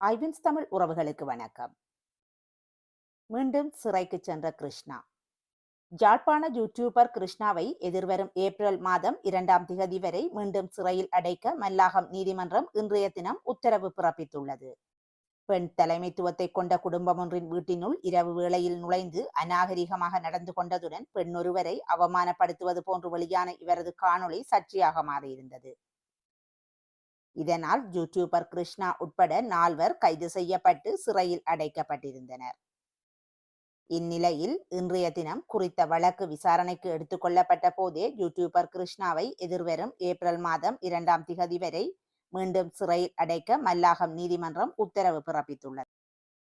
ஐவின்ஸ் தமிழ் உறவுகளுக்கு வணக்கம். மீண்டும் சிறைக்கு சென்ற கிருஷ்ணா. ஜாழ்ப்பாண யூடியூபர் கிருஷ்ணாவை எதிர்வரும் ஏப்ரல் மாதம் இரண்டாம் திகதி வரை மீண்டும் சிறையில் அடைக்க மல்லாகம் நீதிமன்றம் இன்றைய தினம் உத்தரவு பிறப்பித்துள்ளது. பெண் தலைமைத்துவத்தை கொண்ட குடும்பம் ஒன்றின் வீட்டினுள் இரவு வேளையில் நுழைந்து அநாகரிகமாக நடந்து கொண்டதுடன் பெண்ணொருவரை அவமானப்படுத்துவது போன்று வெளியான இவரது காணொளி சர்ச்சையாக மாறியிருந்தது. இதனால் யூடியூபர் கிருஷ்ணா உட்பட நால்வர் கைது செய்யப்பட்டு சிறையில் அடைக்கப்பட்டிருந்தனர். இந்நிலையில் இன்றைய தினம் குறித்த வழக்கு விசாரணைக்கு எடுத்துக்கொள்ளப்பட்ட போதே யூடியூபர் கிருஷ்ணாவை எதிர்வரும் ஏப்ரல் மாதம் இரண்டாம் திகதி வரை மீண்டும் சிறையில் அடைக்க மல்லாகம் நீதிமன்றம் உத்தரவு பிறப்பித்துள்ளது.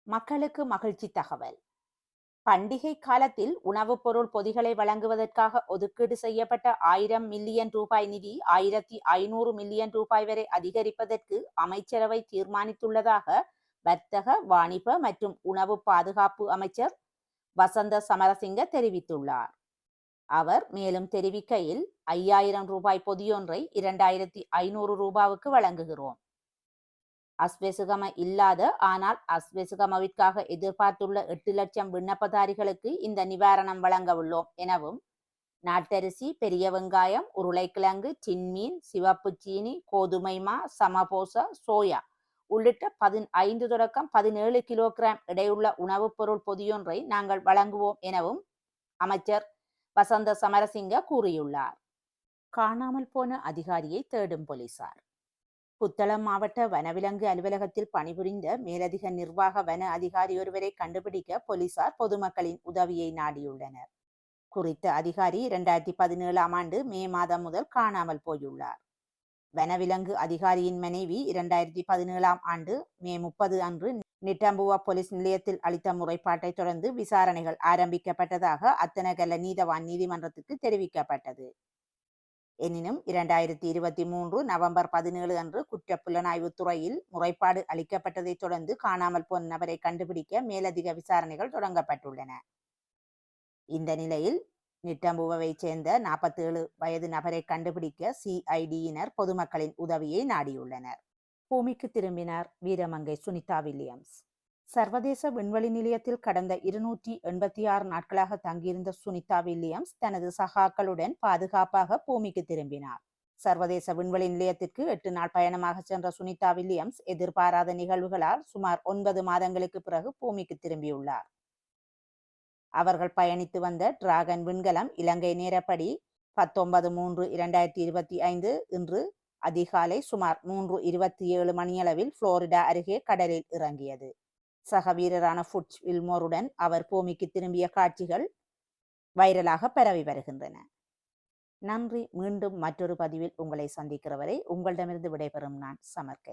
மக்களுக்கு மகிழ்ச்சி தகவல். பண்டிகை காலத்தில் உணவுப் பொருள் பொதிகளை வழங்குவதற்காக ஒதுக்கீடு செய்யப்பட்ட ஆயிரம் மில்லியன் ரூபாய் நிதி ஆயிரத்தி ஐநூறு மில்லியன் ரூபாய் வரை அதிகரிப்பதற்கு அமைச்சரவை தீர்மானித்துள்ளதாக வர்த்தக வாணிப மற்றும் உணவு பாதுகாப்பு அமைச்சர் வசந்த சமரசிங்க தெரிவித்துள்ளார். அவர் மேலும் தெரிவிக்கையில் ஐயாயிரம் ரூபாய் பொதியொன்றை இரண்டாயிரத்தி ஐநூறு ரூபாவுக்கு வழங்குகிறோம். அஸ்வெசுகம இல்லாத ஆனால் அஸ்வெசுகமவிற்காக எதிர்பார்த்துள்ள எட்டு லட்சம் விண்ணப்பதாரிகளுக்கு இந்த நிவாரணம் வழங்க உள்ளோம். எனவும் நாட்டரிசி பெரிய வெங்காயம் உருளைக்கிழங்கு சின்மீன் சிவப்பு சீனி கோதுமை மா சமபோச சோயா உள்ளிட்ட பதின் ஐந்து தொடக்கம் பதினேழு கிலோகிராம் இடையுள்ள உணவுப் பொருள் பொதியொன்றை நாங்கள் வழங்குவோம் எனவும் அமைச்சர் வசந்த சமரசிங்க கூறியுள்ளார். காணாமல் போன அதிகாரியை தேடும் போலீசார். புத்தளம் மாவட்ட வனவிலங்கு அலுவலகத்தில் பணிபுரிந்த மேலதிக நிர்வாக வன அதிகாரி ஒருவரை கண்டுபிடிக்க போலீசார் பொதுமக்களின் உதவியை நாடியுள்ளனர். குறித்த அதிகாரி இரண்டாயிரத்தி பதினேழாம் ஆண்டு மே மாதம் முதல் காணாமல் போயுள்ளார். வனவிலங்கு அதிகாரியின் மனைவி இரண்டாயிரத்தி பதினேழாம் ஆண்டு மே முப்பது அன்று நிட்டம்புவா போலீஸ் நிலையத்தில் அளித்த முறைப்பாட்டை தொடர்ந்து விசாரணைகள் ஆரம்பிக்கப்பட்டதாக அத்தனகல்ல நீதவான் நீதிமன்றத்துக்கு தெரிவிக்கப்பட்டது. எனினும் இரண்டாயிரத்தி இருபத்தி மூன்று நவம்பர் பதினேழு அன்று குற்ற புலனாய்வு துறையில் முறைப்பாடு அளிக்கப்பட்டதைத் தொடர்ந்து காணாமல் போன நபரை கண்டுபிடிக்க மேலதிக விசாரணைகள் தொடங்கப்பட்டுள்ளன. இந்த நிலையில் நிட்டம்புவைச் சேர்ந்த நாற்பத்தேழு வயது நபரை கண்டுபிடிக்க சிஐடியினர் பொதுமக்களின் உதவியை நாடியுள்ளனர். பூமிக்கு திரும்பினார் வீரமங்கை சுனிதா வில்லியம்ஸ். சர்வதேச விண்வெளி நிலையத்தில் கடந்த இருநூற்றி எண்பத்தி ஆறு நாட்களாக தங்கியிருந்த சுனிதா வில்லியம்ஸ் தனது சகாக்களுடன் பாதுகாப்பாக பூமிக்கு திரும்பினார். சர்வதேச விண்வெளி நிலையத்திற்கு எட்டு நாள் பயணமாக சென்ற சுனிதா வில்லியம்ஸ் எதிர்பாராத நிகழ்வுகளால் சுமார் ஒன்பது மாதங்களுக்கு பிறகு பூமிக்கு திரும்பியுள்ளார். அவர்கள் பயணித்து வந்த டிராகன் விண்கலம் இலங்கை நேரப்படி பத்தொன்பது மூன்று இரண்டாயிரத்தி இருபத்தி ஐந்து இன்று அதிகாலை சுமார் மூன்று இருபத்தி ஏழு மணியளவில் புளோரிடா அருகே கடலில் இறங்கியது. சக வீரரான ஃபுட்ஸ் வில்மோருடன் அவர் பூமிக்கு திரும்பிய காட்சிகள் வைரலாக பரவி வருகின்றன. நன்றி. மீண்டும் மற்றொரு பதிவில் உங்களை சந்திக்கிறவரை உங்களிடமிருந்து விடைபெறும் நான் சமர்க்கனி.